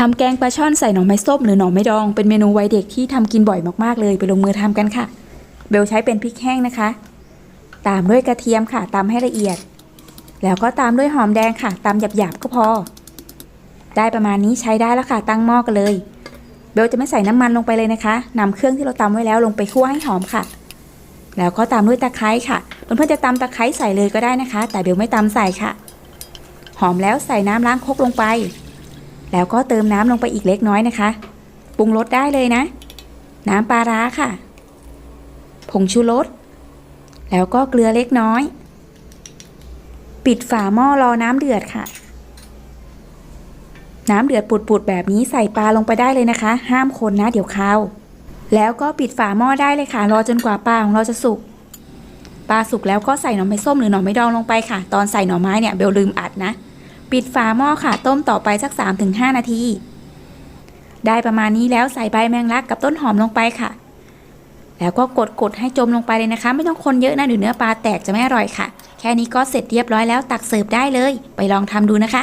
ทำแกงปลาช่อนใส่หน่อไม้ส้มหรือหน่อไม้ดอง เป็นเมนูวัยเด็กที่ทำกินบ่อยมากๆเลยไปลงมือทำกันค่ะ เบลใช้เป็นพริกแห้งนะคะ ตามด้วยกระเทียมค่ะตำให้ละเอียด แล้วก็ตามด้วยหอมแดงค่ะตำหยาบๆก็พอ ได้ประมาณนี้ใช้ได้แล้วค่ะตั้งหม้อกันเลย เบลจะไม่ใส่น้ำมันลงไปเลยนะคะนำเครื่องที่เราตำไว้แล้วลงไปคั่วให้หอมค่ะ แล้วก็ตามด้วยตะไคร้ค่ะเพื่อนๆจะตำตะไคร้ใส่เลยก็ได้นะคะ แต่เบลไม่ตำใส่ค่ะ หอมแล้วใส่น้ำล้างคกลงไป แล้วก็เติมน้ำลงไปอีกเล็กน้อยนะคะ ปรุงรสได้เลยนะ น้ำปลาร้าค่ะ ผงชูรส แล้วก็เกลือเล็กน้อย ปิดฝาหม้อรอน้ำเดือดค่ะ น้ำเดือดปุดๆแบบนี้ใส่ปลาลงไปได้เลยนะคะ ห้ามคนนะเดี๋ยวคาวแล้วก็ปิดฝาหม้อได้เลยค่ะ รอจนกว่าปลาของเราจะสุก ปลาสุกแล้วก็ใส่หน่อไม้ส้มหรือหน่อไม้ดองลงไปค่ะ ตอนใส่หน่อไม้เนี่ยเบลลืมอัดนะ ปิดฝาหม้อค่ะ ต้มต่อไปสัก 3-5 นาที ได้ประมาณนี้แล้วใส่ใบแมงลักกับต้นหอมลงไปค่ะ แล้วก็กดกดๆให้จมลงไปเลยนะคะ ไม่ต้องคนเยอะนะเดี๋ยวเนื้อปลาแตกจะไม่อร่อยค่ะ แค่นี้ก็เสร็จเรียบร้อยแล้วตักเสิร์ฟได้เลย ไปลองทำดูนะคะ